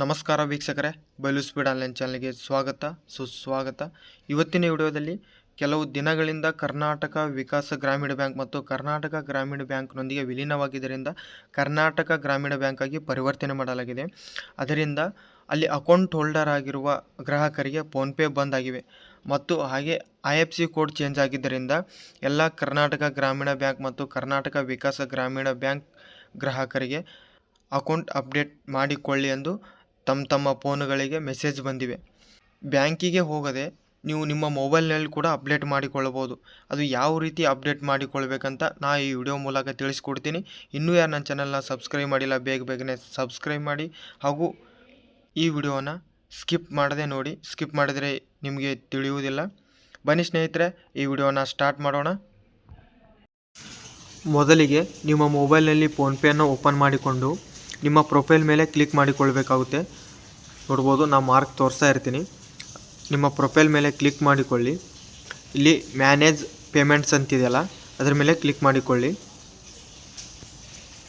ನಮಸ್ಕಾರ ವೀಕ್ಷಕರೇ ಬಯಲು ಸ್ಪೀಡ್ ಆನ್ಲೈನ್ ಚಾನಲ್ಗೆ ಸ್ವಾಗತ, ಸುಸ್ವಾಗತ. ಇವತ್ತಿನ ವಿಡಿಯೋದಲ್ಲಿ ಕೆಲವು ದಿನಗಳಿಂದ ಕರ್ನಾಟಕ ವಿಕಾಸ ಗ್ರಾಮೀಣ ಬ್ಯಾಂಕ್ ಮತ್ತು ಕರ್ನಾಟಕ ಗ್ರಾಮೀಣ ಬ್ಯಾಂಕ್ನೊಂದಿಗೆ ವಿಲೀನವಾಗಿದ್ದರಿಂದ ಕರ್ನಾಟಕ ಗ್ರಾಮೀಣ ಬ್ಯಾಂಕ್ ಆಗಿ ಪರಿವರ್ತನೆ ಮಾಡಲಾಗಿದೆ. ಅದರಿಂದ ಅಲ್ಲಿ ಅಕೌಂಟ್ ಹೋಲ್ಡರ್ ಆಗಿರುವ ಗ್ರಾಹಕರಿಗೆ ಫೋನ್ಪೇ ಬಂದ್ ಆಗಿವೆ. ಮತ್ತು ಹಾಗೆ I F C code change ಆಗಿದ್ದರಿಂದ ಎಲ್ಲ ಕರ್ನಾಟಕ ಗ್ರಾಮೀಣ ಬ್ಯಾಂಕ್ ಮತ್ತು ಕರ್ನಾಟಕ ವಿಕಾಸ ಗ್ರಾಮೀಣ ಬ್ಯಾಂಕ್ ಗ್ರಾಹಕರಿಗೆ ಅಕೌಂಟ್ ಅಪ್ಡೇಟ್ ಮಾಡಿಕೊಳ್ಳಿ ಎಂದು ತಮ್ಮ ತಮ್ಮ ಫೋನುಗಳಿಗೆ ಮೆಸೇಜ್ ಬಂದಿವೆ. ಬ್ಯಾಂಕಿಗೆ ಹೋಗದೆ ನೀವು ನಿಮ್ಮ ಮೊಬೈಲ್ನಲ್ಲಿ ಕೂಡ ಅಪ್ಡೇಟ್ ಮಾಡಿಕೊಳ್ಳಬಹುದು. ಅದು ಯಾವ ರೀತಿ ಅಪ್ಡೇಟ್ ಮಾಡಿಕೊಳ್ಬೇಕಂತ ನಾ ಈ ವಿಡಿಯೋ ಮೂಲಕ ತಿಳಿಸ್ಕೊಡ್ತೀನಿ. ಇನ್ನೂ ಯಾರು ನನ್ನ ಚಾನಲ್ನ ಸಬ್ಸ್ಕ್ರೈಬ್ ಮಾಡಿಲ್ಲ, ಬೇಗ ಬೇಗನೆ ಸಬ್ಸ್ಕ್ರೈಬ್ ಮಾಡಿ. ಹಾಗೂ ಈ ವಿಡಿಯೋನ ಸ್ಕಿಪ್ ಮಾಡದೆ ನೋಡಿ. ಸ್ಕಿಪ್ ಮಾಡಿದರೆ ನಿಮಗೆ ತಿಳಿಯುವುದಿಲ್ಲ. ಬನ್ನಿ ಸ್ನೇಹಿತರೆ, ಈ ವಿಡಿಯೋನ ಸ್ಟಾರ್ಟ್ ಮಾಡೋಣ. ಮೊದಲಿಗೆ ನಿಮ್ಮ ಮೊಬೈಲ್ನಲ್ಲಿ ಫೋನ್ಪೇಯನ್ನು ಓಪನ್ ಮಾಡಿಕೊಂಡು ನಿಮ್ಮ ಪ್ರೊಫೈಲ್ ಮೇಲೆ ಕ್ಲಿಕ್ ಮಾಡಿಕೊಳ್ಬೇಕಾಗುತ್ತೆ. ನೋಡ್ಬೋದು, ನಾನು ಮಾರ್ಕ್ ತೋರಿಸ್ತಾ ಇರ್ತೀನಿ. ನಿಮ್ಮ ಪ್ರೊಫೈಲ್ ಮೇಲೆ ಕ್ಲಿಕ್ ಮಾಡಿಕೊಳ್ಳಿ. ಇಲ್ಲಿ ಮ್ಯಾನೇಜ್ ಪೇಮೆಂಟ್ಸ್ ಅಂತಿದೆಯಲ್ಲ, ಅದರ ಮೇಲೆ ಕ್ಲಿಕ್ ಮಾಡಿಕೊಳ್ಳಿ.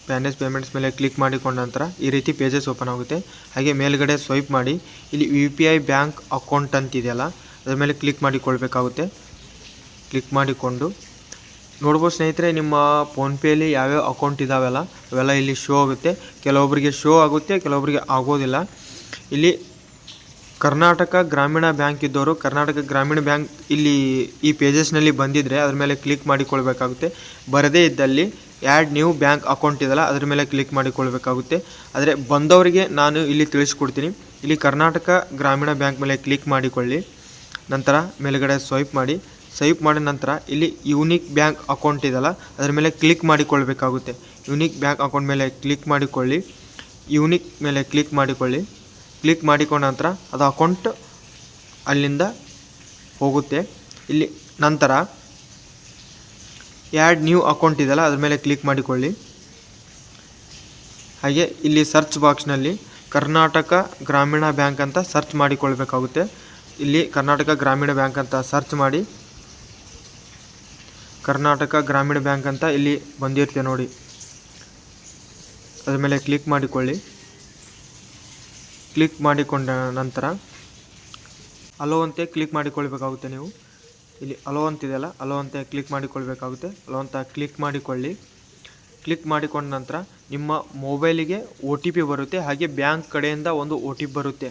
ಮ್ಯಾನೇಜ್ ಪೇಮೆಂಟ್ಸ್ ಮೇಲೆ ಕ್ಲಿಕ್ ಮಾಡಿಕೊಂಡ ನಂತರ ಈ ರೀತಿ ಪೇಜಸ್ ಓಪನ್ ಆಗುತ್ತೆ. ಹಾಗೆ ಮೇಲ್ಗಡೆ ಸ್ವೈಪ್ ಮಾಡಿ. ಇಲ್ಲಿ U P I bank account ಅಂತಿದೆಯಲ್ಲ, ಅದರ ಮೇಲೆ ಕ್ಲಿಕ್ ಮಾಡಿಕೊಳ್ಬೇಕಾಗುತ್ತೆ. ಕ್ಲಿಕ್ ಮಾಡಿಕೊಂಡು. ನೋಡ್ಬೋದು ಸ್ನೇಹಿತರೆ, ನಿಮ್ಮ ಫೋನ್ಪೇಲಿ ಯಾವ್ಯಾವ ಅಕೌಂಟ್ ಇದ್ದಾವೆಲ್ಲ ಅವೆಲ್ಲ ಇಲ್ಲಿ ಶೋ ಆಗುತ್ತೆ. ಕೆಲವೊಬ್ಬರಿಗೆ ಶೋ ಆಗುತ್ತೆ ಕೆಲವೊಬ್ಬರಿಗೆ ಆಗೋದಿಲ್ಲ. ಇಲ್ಲಿ ಕರ್ನಾಟಕ ಗ್ರಾಮೀಣ ಬ್ಯಾಂಕ್ ಇದ್ದವರು, ಕರ್ನಾಟಕ ಗ್ರಾಮೀಣ ಬ್ಯಾಂಕ್ ಇಲ್ಲಿ ಈ ಪೇಜಸ್ನಲ್ಲಿ ಬಂದಿದ್ದರೆ ಅದ್ರ ಮೇಲೆ ಕ್ಲಿಕ್ ಮಾಡಿಕೊಳ್ಬೇಕಾಗುತ್ತೆ. ಬರದೇ ಇದ್ದಲ್ಲಿ ಆ್ಯಡ್ ನ್ಯೂ ಬ್ಯಾಂಕ್ ಅಕೌಂಟ್ ಇದೆಯಲ್ಲ, ಅದ್ರ ಮೇಲೆ ಕ್ಲಿಕ್ ಮಾಡಿಕೊಳ್ಬೇಕಾಗುತ್ತೆ. ಆದರೆ ಬಂದವರಿಗೆ ನಾನು ಇಲ್ಲಿ ತಿಳಿಸ್ಕೊಡ್ತೀನಿ. ಇಲ್ಲಿ ಕರ್ನಾಟಕ ಗ್ರಾಮೀಣ ಬ್ಯಾಂಕ್ ಮೇಲೆ ಕ್ಲಿಕ್ ಮಾಡಿಕೊಳ್ಳಿ. ನಂತರ ಮೇಲುಗಡೆ ಸ್ವೈಪ್ ಮಾಡಿ. ಸ್ವೈಪ್ ಮಾಡಿದ ನಂತರ ಇಲ್ಲಿ ಯೂನಿಕ್ ಬ್ಯಾಂಕ್ ಅಕೌಂಟ್ ಇದೆಯಲ್ಲ, ಅದರ ಮೇಲೆ ಕ್ಲಿಕ್ ಮಾಡಿಕೊಳ್ಬೇಕಾಗುತ್ತೆ. ಯೂನಿಕ್ ಬ್ಯಾಂಕ್ ಅಕೌಂಟ್ ಮೇಲೆ ಕ್ಲಿಕ್ ಮಾಡಿಕೊಳ್ಳಿ. ಯೂನಿಕ್ ಮೇಲೆ ಕ್ಲಿಕ್ ಮಾಡಿಕೊಳ್ಳಿ. ಕ್ಲಿಕ್ ಮಾಡಿಕೊಂಡ ನಂತರ ಅದು ಅಕೌಂಟ್ ಅಲ್ಲಿಂದ ಹೋಗುತ್ತೆ. ಇಲ್ಲಿ ನಂತರ ಆ್ಯಡ್ ನ್ಯೂ ಅಕೌಂಟ್ ಇದೆಯಲ್ಲ, ಅದ್ರ ಮೇಲೆ ಕ್ಲಿಕ್ ಮಾಡಿಕೊಳ್ಳಿ. ಹಾಗೆ ಇಲ್ಲಿ ಸರ್ಚ್ ಬಾಕ್ಸ್ನಲ್ಲಿ ಕರ್ನಾಟಕ ಗ್ರಾಮೀಣ ಬ್ಯಾಂಕ್ ಅಂತ ಸರ್ಚ್ ಮಾಡಿಕೊಳ್ಬೇಕಾಗುತ್ತೆ. ಇಲ್ಲಿ ಕರ್ನಾಟಕ ಗ್ರಾಮೀಣ ಬ್ಯಾಂಕ್ ಅಂತ ಸರ್ಚ್ ಮಾಡಿ. ಕರ್ನಾಟಕ ಗ್ರಾಮೀಣ ಬ್ಯಾಂಕ್ ಅಂತ ಇಲ್ಲಿ ಬಂದಿರುತ್ತೆ ನೋಡಿ. ಅದ್ರ ಮೇಲೆ ಕ್ಲಿಕ್ ಮಾಡಿಕೊಳ್ಳಿ. ಕ್ಲಿಕ್ ಮಾಡಿಕೊಂಡ ನಂತರ ಅಲೋ ಅಂತೆ ಕ್ಲಿಕ್ ಮಾಡಿಕೊಳ್ಬೇಕಾಗುತ್ತೆ ನೀವು. ಇಲ್ಲಿ ಅಲೋ ಅಂತಿದೆಯಲ್ಲ ಅಲೋ ಅಂತ ಕ್ಲಿಕ್ ಮಾಡಿಕೊಳ್ಬೇಕಾಗುತ್ತೆ. ಅಲೋ ಅಂತ ಕ್ಲಿಕ್ ಮಾಡಿಕೊಳ್ಳಿ. ಕ್ಲಿಕ್ ಮಾಡಿಕೊಂಡ ನಂತರ ನಿಮ್ಮ ಮೊಬೈಲಿಗೆ ಒ ಟಿ ಪಿ ಬರುತ್ತೆ, ಹಾಗೆ ಬ್ಯಾಂಕ್ ಕಡೆಯಿಂದ ಒಂದು ಒ ಟಿ ಪಿ ಬರುತ್ತೆ.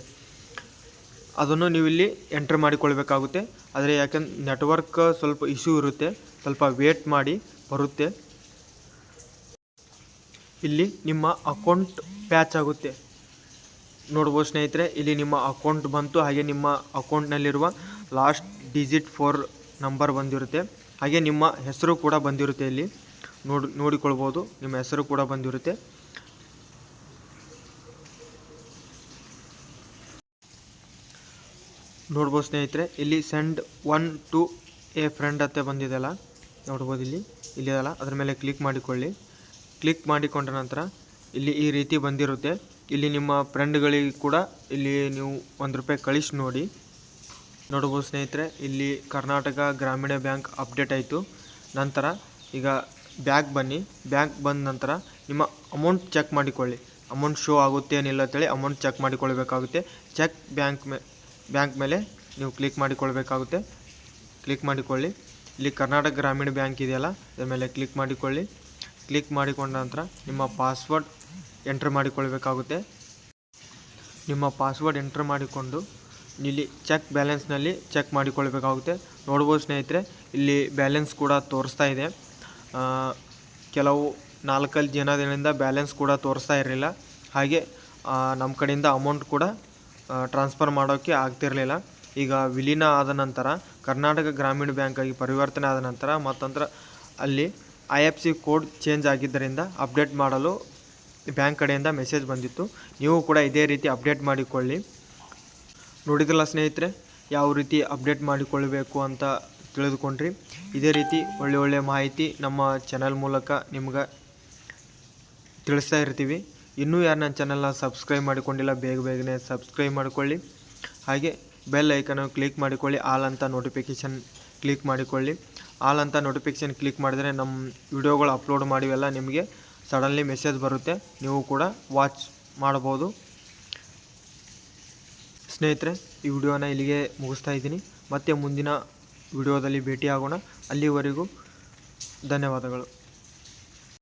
ಅದನ್ನು ನೀವು ಇಲ್ಲಿ ಎಂಟ್ರ್ ಮಾಡಿಕೊಳ್ಬೇಕಾಗುತ್ತೆ. ಆದರೆ ಯಾಕೆಂದ್ರೆ ನೆಟ್ವರ್ಕ್ ಸ್ವಲ್ಪ ಇಶ್ಯೂ ಇರುತ್ತೆ, ಸ್ವಲ್ಪ ವೇಟ್ ಮಾಡಿ ಬರುತ್ತೆ. ಇಲ್ಲಿ ನಿಮ್ಮ ಅಕೌಂಟ್ ಪ್ಯಾಚ್ ಆಗುತ್ತೆ. ನೋಡ್ಬೋದು ಸ್ನೇಹಿತರೆ, ಇಲ್ಲಿ ನಿಮ್ಮ ಅಕೌಂಟ್ ಬಂತು, ಹಾಗೆ ನಿಮ್ಮ ಅಕೌಂಟ್ನಲ್ಲಿರುವ ಲಾಸ್ಟ್ ಡಿಜಿಟ್ ಫೋರ್ ನಂಬರ್ ಬಂದಿರುತ್ತೆ. ಹಾಗೆ ನಿಮ್ಮ ಹೆಸರು ಕೂಡ ಬಂದಿರುತ್ತೆ ಇಲ್ಲಿ. ನೋಡಿ, ನೋಡಿಕೊಳ್ಬೋದು, ನಿಮ್ಮ ಹೆಸರು ಕೂಡ ಬಂದಿರುತ್ತೆ. ನೋಡ್ಬೋದು ಸ್ನೇಹಿತರೆ, ಇಲ್ಲಿ send one to a friend ಅಂತ ಬಂದಿದೆಯಲ್ಲ, ನೋಡ್ಬೋದು ಇಲ್ಲಿ, ಇಲ್ಲಿದೆಯಲ್ಲ, ಅದ್ರ ಮೇಲೆ ಕ್ಲಿಕ್ ಮಾಡಿಕೊಳ್ಳಿ. ಕ್ಲಿಕ್ ಮಾಡಿಕೊಂಡ ನಂತರ ಇಲ್ಲಿ ಈ ರೀತಿ ಬಂದಿರುತ್ತೆ. ಇಲ್ಲಿ ನಿಮ್ಮ ಫ್ರೆಂಡ್ಗಳಿಗೆ ಕೂಡ ಇಲ್ಲಿ ನೀವು ಒಂದು ರೂಪಾಯಿ ಕಳಿಸಿ ನೋಡಿ. ನೋಡ್ಬೋದು ಸ್ನೇಹಿತರೆ, ಇಲ್ಲಿ ಕರ್ನಾಟಕ ಗ್ರಾಮೀಣ ಬ್ಯಾಂಕ್ ಅಪ್ಡೇಟ್ ಆಯಿತು. ನಂತರ ಈಗ ಬ್ಯಾಂಕ್ ಬನ್ನಿ. ಬ್ಯಾಂಕ್ ಬಂದ ನಂತರ ನಿಮ್ಮ ಅಮೌಂಟ್ ಚೆಕ್ ಮಾಡಿಕೊಳ್ಳಿ. ಅಮೌಂಟ್ ಶೋ ಆಗುತ್ತೆ ಏನಿಲ್ಲ ಅಂತೇಳಿ ಅಮೌಂಟ್ ಚೆಕ್ ಮಾಡಿಕೊಳ್ಬೇಕಾಗುತ್ತೆ ಚೆಕ್ ಬ್ಯಾಂಕ್ ಮೇ, ಬ್ಯಾಂಕ್ ಮೇಲೆ ನೀವು ಕ್ಲಿಕ್ ಮಾಡಿಕೊಳ್ಬೇಕಾಗುತ್ತೆ ಕ್ಲಿಕ್ ಮಾಡಿಕೊಳ್ಳಿ. ಇಲ್ಲಿ ಕರ್ನಾಟಕ ಗ್ರಾಮೀಣ ಬ್ಯಾಂಕ್ ಇದೆಯಲ್ಲ, ಅದ್ರ ಮೇಲೆ ಕ್ಲಿಕ್ ಮಾಡಿಕೊಳ್ಳಿ. ಕ್ಲಿಕ್ ಮಾಡಿಕೊಂಡ ನಂತರ ನಿಮ್ಮ ಪಾಸ್ವರ್ಡ್ ಎಂಟ್ರ್ ಮಾಡಿಕೊಳ್ಬೇಕಾಗುತ್ತೆ ನಿಮ್ಮ ಪಾಸ್ವರ್ಡ್ ಎಂಟ್ರ್ ಮಾಡಿಕೊಂಡು ಇಲ್ಲಿ ಚೆಕ್ ಬ್ಯಾಲೆನ್ಸ್ನಲ್ಲಿ ಚೆಕ್ ಮಾಡಿಕೊಳ್ಬೇಕಾಗುತ್ತೆ ನೋಡ್ಬೋದು ಸ್ನೇಹಿತರೆ, ಇಲ್ಲಿ ಬ್ಯಾಲೆನ್ಸ್ ಕೂಡ ತೋರಿಸ್ತಾ ಇದೆ. ಕೆಲವು ನಾಲ್ಕೈದು ಜನದಿಂದ ಬ್ಯಾಲೆನ್ಸ್ ಕೂಡ ತೋರಿಸ್ತಾ ಇರಲಿಲ್ಲ. ಹಾಗೆ ನಮ್ಮ ಕಡೆಯಿಂದ ಅಮೌಂಟ್ ಕೂಡ ಟ್ರಾನ್ಸ್ಫರ್ ಮಾಡೋಕ್ಕೆ ಆಗ್ತಿರಲಿಲ್ಲ. ಈಗ ವಿಲೀನ ಆದ ನಂತರ, ಕರ್ನಾಟಕ ಗ್ರಾಮೀಣ ಬ್ಯಾಂಕಾಗಿ ಪರಿವರ್ತನೆ ಆದ ನಂತರ ಮತ್ತಂತರ ಅಲ್ಲಿ I F C code change ಆಗಿದ್ದರಿಂದ ಅಪ್ಡೇಟ್ ಮಾಡಲು ಬ್ಯಾಂಕ್ ಕಡೆಯಿಂದ ಮೆಸೇಜ್ ಬಂದಿತ್ತು. ನೀವು ಕೂಡ ಇದೇ ರೀತಿ ಅಪ್ಡೇಟ್ ಮಾಡಿಕೊಳ್ಳಿ. ನೋಡಿದ್ರಲ್ಲ ಸ್ನೇಹಿತರೆ, ಯಾವ ರೀತಿ ಅಪ್ಡೇಟ್ ಮಾಡಿಕೊಳ್ಳಬೇಕು ಅಂತ ತಿಳಿದುಕೊಂಡ್ರಿ. ಇದೇ ರೀತಿ ಒಳ್ಳೆ ಒಳ್ಳೆಯ ಮಾಹಿತಿ ನಮ್ಮ ಚಾನಲ್ ಮೂಲಕ ನಿಮ್ಗೆ ತಿಳಿಸ್ತಾ ಇರ್ತೀವಿ. ಇನ್ನೂ ಯಾರು ನನ್ನ ಚಾನಲ್ನ ಸಬ್ಸ್ಕ್ರೈಬ್ ಮಾಡಿಕೊಂಡಿಲ್ಲ, ಬೇಗ ಬೇಗನೆ ಸಬ್ಸ್ಕ್ರೈಬ್ ಮಾಡಿಕೊಳ್ಳಿ. ಹಾಗೆ ಬೆಲ್ ಐಕನ್ ಕ್ಲಿಕ್ ಮಾಡಿಕೊಳ್ಳಿ, ಆಲ್ ಅಂತ ನೋಟಿಫಿಕೇಷನ್ ಕ್ಲಿಕ್ ಮಾಡಿಕೊಳ್ಳಿ. ಆಲ್ ಅಂತ ನೋಟಿಫಿಕೇಷನ್ ಕ್ಲಿಕ್ ಮಾಡಿದರೆ ನಮ್ಮ ವಿಡಿಯೋಗಳು ಅಪ್ಲೋಡ್ ಮಾಡಿವೆಲ್ಲ ನಿಮಗೆ. ಸಡನ್ಲಿ ಮೆಸೇಜ್ ಬರುತ್ತೆ. ನೀವು ಕೂಡ ವಾಚ್ ಮಾಡ್ಬೋದು ಸ್ನೇಹಿತರೆ, ಈ ವಿಡಿಯೋನ ಇಲ್ಲಿಗೆ ಮುಗಿಸ್ತಾ ಇದ್ದೀನಿ. ಮತ್ತೆ ಮುಂದಿನ ವಿಡಿಯೋದಲ್ಲಿ ಭೇಟಿಯಾಗೋಣ. ಅಲ್ಲಿವರೆಗೂ ಧನ್ಯವಾದಗಳು.